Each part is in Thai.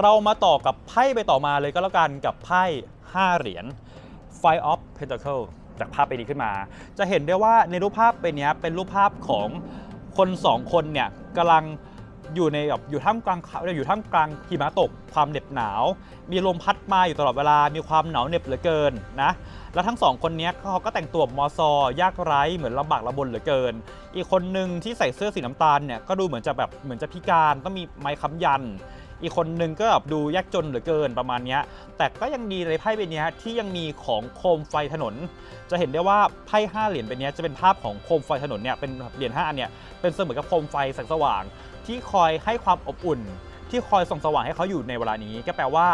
เรามาต่อกับไพ่ไปต่อมาเลยก็แล้วกันกับไพ่5เหรียญ Five of Pentacle จากภาพไปนี้ขึ้นมา จะเห็นได้ว่าในรูปภาพเป็นนี้ยเป็นรูปภาพของคนสองคนเนี่ยกำลังอยู่ในแบบอยู่ท่ามกลางเขาอยู่ท่ามกลางหิมะตกความเหน็บหนาว มีลมพัดมาอยู่ตลอดเวลา มีความหนาวเหน็บเหลือเกินนะ แล้วทั้งสองคนเนี้ยเขาก็แต่งตัวมอซอยากไร้เหมือนลำบากลำบนเหลือเกิน อีกคนหนึ่งที่ใส่เสื้อสีน้ำตาลเนี่ยก็ดูเหมือนจะแบบเหมือนจะพิการต้องมีไม้ค้ำยัน อีกคนหนึ่งก็แบบดูยากจนเหลือเกินประมาณนี้แต่ก็ยังดีในไพ่ใบนี้ที่ยังมีของโคมไฟถนน จะเห็นได้ว่าไพ่ห้าเหรียญใบนี้จะเป็นภาพของโคมไฟถนนเนี่ยเป็นเหรียญห้าอันเนี่ยเป็นเสมือนกับโคมไฟแสงสว่าง ที่คอยให้ความอบอุ่น ที่คอยส่องสว่างให้เขาอยู่ในเวลานี้ ก็แปลว่า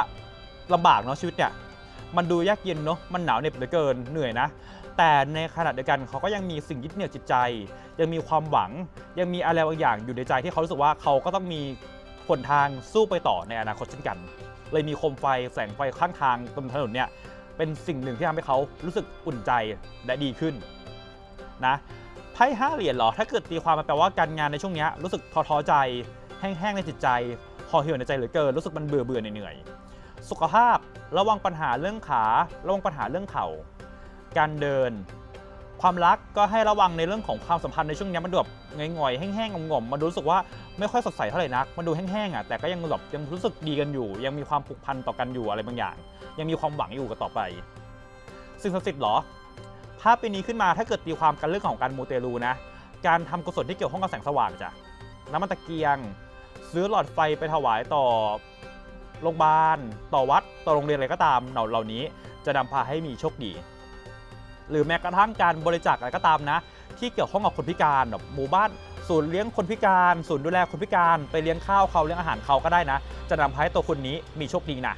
ลำบากเนาะชีวิตเนี่ยมันดูยากเย็นเนาะมันหนาวเหน็บเหลือเกินเหนื่อยนะแต่ในขณะเดียวกันเขาก็ยังมีสิ่งยึดเหนี่ยวจิตใจ ยังมีความหวัง ยังมีอะไรบางอย่างอยู่ในใจที่เขารู้สึกว่าเขาก็ต้องมี นทางสู้ไปต่อในอนาคตเช่นกัน เลยมีโคมไฟแสงไฟข้างทางตรงถนนเนี่ยเป็นสิ่งหนึ่งที่ทำให้เขารู้สึกอุ่นใจและดีขึ้นนะไพ่ห้าเหรียญหรอ ถ้าเกิดตีความมันแปลว่าการงานในช่วงนี้รู้สึกท้อท้อใจ แห้งๆในจิตใจห่อเหี่ยวในใจเหลือเกินรู้สึกมันเบื่อเบื่อๆเหนื่อยสุขภาพระวังปัญหาเรื่องขา ระวังปัญหาเรื่องเข่า การเดิน ความรักก็ให้ระวังในเรื่องของความสัมพันธ์ในช่วงนี้มันดูแบบง่อยๆแห้งๆงอมๆมันรู้สึกว่าไม่ค่อยสดใสเท่าไหร่นัก มันดูแห้งๆอะแต่ก็ยังแบบยังรู้สึกดีกันอยู่ ยังมีความผูกพันต่อกันอยู่อะไรบางอย่าง ยังมีความหวังอยู่กับต่อไป สิ่งศักดิ์สิทธิ์หรอภาพปีนี้ขึ้นมาถ้าเกิดตีความกันเรื่องของการมูเตลูนะการทำกุศลที่เกี่ยวข้องกับแสงสว่างจ้ะน้ำมันตะเกียง ซื้อหลอดไฟไปถวายต่อโรงพยาบาลต่อวัดต่อโรงเรียนอะไรก็ตามเหล่าเหล่านี้จะนำพาให้มีโชคดี หรือแม้กระทั่งการบริจาคอะไรก็ตามนะ ที่เกี่ยวข้องกับคนพิการแบบหมู่บ้านศูนย์เลี้ยงคนพิการ ศูนย์ดูแลคนพิการ ไปเลี้ยงข้าวเขาเลี้ยงอาหารเขาก็ได้นะ จะนำพาให้ตัวคนนี้มีโชคดีนะ